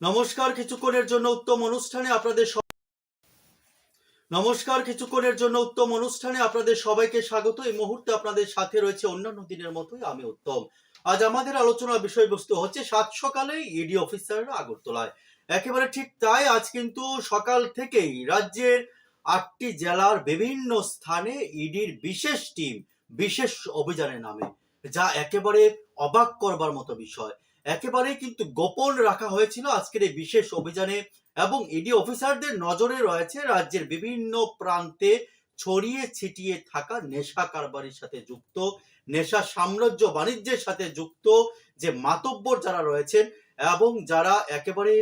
নমস্কার, কিছুক্ষণের জন্য উত্তম অনুষ্ঠানে আপনাদের নমস্কার, কিছুক্ষণের জন্য উত্তম অনুষ্ঠানে আপনাদের সবাইকে স্বাগত। এই মুহূর্তে আপনাদের সাথে রয়েছে অন্যান্য দিনের মতোই আমি উত্তম। আজ আমাদের আলোচনার বিষয়বস্তু হচ্ছে সাত সকালে ইডি অফিসাররা আগরতলায়। একেবারে ঠিক তাই আজ কিন্তু সকাল থেকেই রাজ্যের আটটি জেলার বিভিন্ন স্থানে ইডির বিশেষ টিম বিশেষ অভিযানে নামে, যা একেবারে অবাক করবার মতো বিষয়। একেবারে কিন্তু গোপন রাখা হয়েছিল আজকের এই বিশেষ অভিযানে এবং ইডি অফিসারদের নজরে রয়েছে রাজ্যের বিভিন্ন প্রান্তে ছড়িয়ে ছিটিয়ে থাকা নেশা কারবারির সাথে যুক্ত, নেশা সাম্রাজ্য বাণিজ্যের সাথে যুক্ত যে মাতব্বর যারা রয়েছেন এবং যারা একেবারে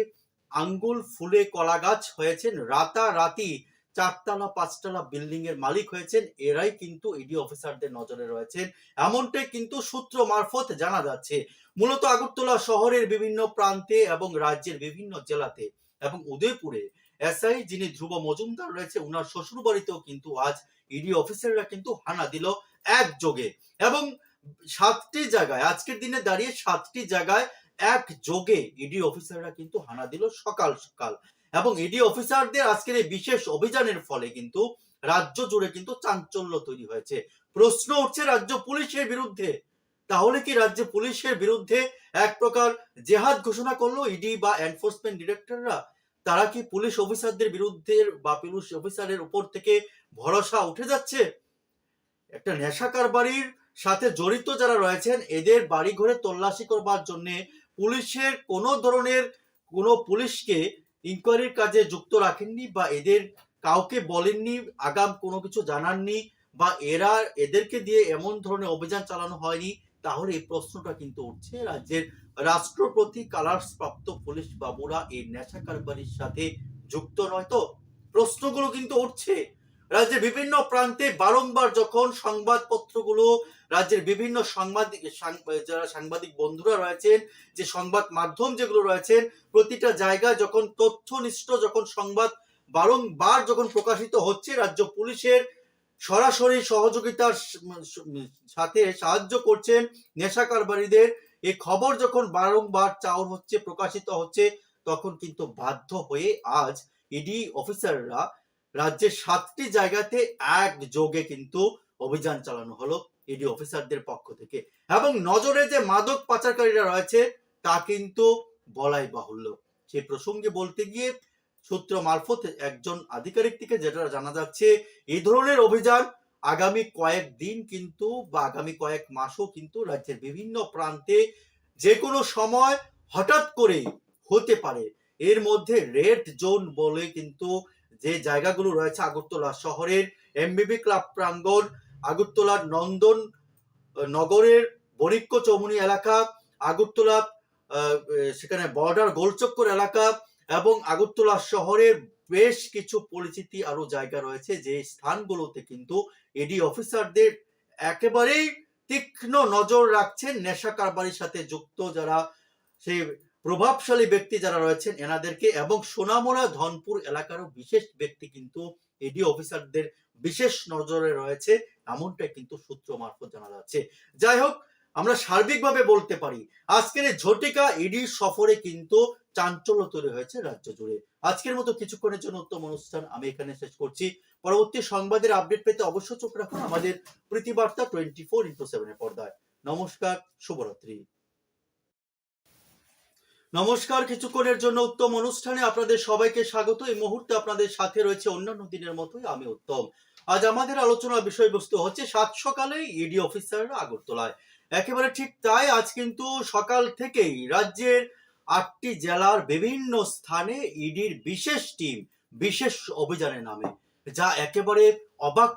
আঙ্গুল ফুলে কলা গাছ হয়েছেন, রাতারাতি চারতলা পাঁচতলা বিল্ডিং এর মালিক হয়েছেন। এরাই কিন্তু ইডি অফিসারদের নজরে রয়েছেন। এমনটাই কিন্তু সূত্র মারফত জানা যাচ্ছে। মূলত আগরতলা শহরের বিভিন্ন প্রান্তে এবং রাজ্যের বিভিন্ন জেলাতে এবং উদয়পুরে এসআই যিনি ধ্রুব মজুমদার রয়েছে, উনার শ্বশুর বাড়িতেও কিন্তু আজ ইডি অফিসাররা কিন্তু হানা দিল একযোগে। এবং সাতটি জায়গায়, আজকের দিনে দাঁড়িয়ে সাতটি জায়গায় এক যোগে ইডি অফিসাররা কিন্তু হানা দিল সকাল সকাল। এবং ইডি অফিসারদের আজকের এই বিশেষ অভিযানের ফলে কিন্তু রাজ্য জুড়ে কিন্তু চাঞ্চল্য তৈরি হয়েছে। প্রশ্ন উঠছে, রাজ্য পুলিশের বিরুদ্ধে। তাহলে কি রাজ্য পুলিশের বিরুদ্ধে এক প্রকার জেহাদ ঘোষণা করল ইডি বা এনফোর্সমেন্ট ডিরেক্টররা তারা কি পুলিশ অফিসারদের বিরুদ্ধে বা পুলিশ অফিসারের উপর থেকে ভরসা উঠে যাচ্ছে? একটা নেশা কারবারির সাথে জড়িত যারা রয়েছেন, এদের বাড়ি ঘরে তল্লাশি করবার জন্য পুলিশের কোনো ধরনের কোনো পুলিশকে ইনকোয়ারির কাজে যুক্ত রাখেননি বা এদের কাউকে বলেননি, আগাম কোনো কিছু জানাননি বা এরা এদেরকে দিয়ে এমন ধরনের অভিযান চালানো হয়নি, তাহলে এই প্রশ্নটা কিন্তু উঠছে। রাজ্যের রাষ্ট্রপতি কালার্স প্রাপ্ত পুলিশ বাবুরা এই নেশা কারবারির সাথে যুক্ত নয় তো? প্রশ্নগুলো কিন্তু উঠছে। রাজ্যের বিভিন্ন প্রান্তে বারংবার যখন সংবাদপত্রগুলো রাজ্যের বিভিন্ন সাংবাদিক যারা সাংবাদিক বন্ধুরা রয়েছেন, যে সংবাদ মাধ্যম যেগুলো রয়েছেন, প্রতিটা জায়গায় যখন তথ্যনিষ্ঠ যখন সংবাদ বারংবার যখন প্রকাশিত হচ্ছে, রাজ্য পুলিশের সরাসরি সহযোগিতার সাথে সাহায্য করছেন নেশা কারবারিদের। এই খবর যখন বারংবার চাউর হচ্ছে, প্রকাশিত হচ্ছে, তখন কিন্তু বাধ্য হয়ে আজ ইডি অফিসাররা রাজ্যের সাতটি জায়গাতে এক যোগে কিন্তু অভিযান চালানো হলো। ইডি অফিসারদের পক্ষ থেকে। এবং নজরে যে মাদক পাচারকারীরা রয়েছে, তা কিন্তু বলাই বাহুল্য। সেই প্রসঙ্গে বলতে গিয়ে সূত্র মারফত একজন আধিকারিক থেকে যেটা জানা যাচ্ছে, এই ধরনের অভিযান আগামী কয়েক দিন কিন্তু বা আগামী কয়েক মাসও কিন্তু রাজ্যের বিভিন্ন প্রান্তে যে কোনো সময় হঠাৎ করে হতে পারে। এর মধ্যে রেড জোন বলে কিন্তু যে জায়গাগুলো রয়েছে আগরতলা শহরের এমবিবি ক্লাব প্রাঙ্গণ আগরতলার নন্দন নগরের বণিক্য চৌমুনি এলাকা আগরতলা সেখানে বর্ডার গোলচক্কর এলাকা এবং আগরতলা শহরের বেশ কিছু পরিচিতি আরও জায়গা রয়েছে যে স্থানগুলোতে কিন্তু এডি অফিসারদের একেবারেই তীক্ষ্ণ নজর রাখছেন নেশা কারবারির সাথে যুক্ত যারা, সেই প্রভাবশালী ব্যক্তি যারা রয়েছেন এনাদেরকে এবং সোনামোড়া ধনপুর এলাকারও বিশেষ ব্যক্তি কিন্তু এডি অফিসারদের বিশেষ নজরে রয়েছে। এমনটাই কিন্তু সূত্র মারফত জানা যাচ্ছে। যাই হোক, আমরা সার্বিকভাবে বলতে পারি, আজকের ঝটিকা ইডি সফরে কিন্তু চাঞ্চল্য তৈরি হয়েছে রাজ্য জুড়ে। আজকের মতো কিছুক্ষণের জন্য উত্তম অনুষ্ঠান আমি এখানে শেষ করছি। পরবর্তী সংবাদের আপডেট পেতে অবশ্যই চোখ রাখুন আমাদের প্রীতিবার্তা টোয়েন্টি ফোর ইন্টু সেভেনের পর্দায়। নমস্কার, শুভরাত্রি। নমস্কার, কিছুক্ষণের জন্য উত্তম অনুষ্ঠানে আপনাদের সবাইকে স্বাগত। এই মুহূর্তে আপনাদের সাথে রয়েছে অন্যান্য দিনের মতোই আমি উত্তম। আজ আমাদের আলোচনার বিষয়বস্তু হচ্ছে, সাত সকালে ইডি অফিসাররা আগরতলায়। একেবারে ঠিক তাই, আজ কিন্তু সকাল থেকেই রাজ্যের আটটি জেলার বিভিন্ন স্থানে ইডির বিশেষ টিম বিশেষ অভিযানে নামে, যা একেবারে অবাক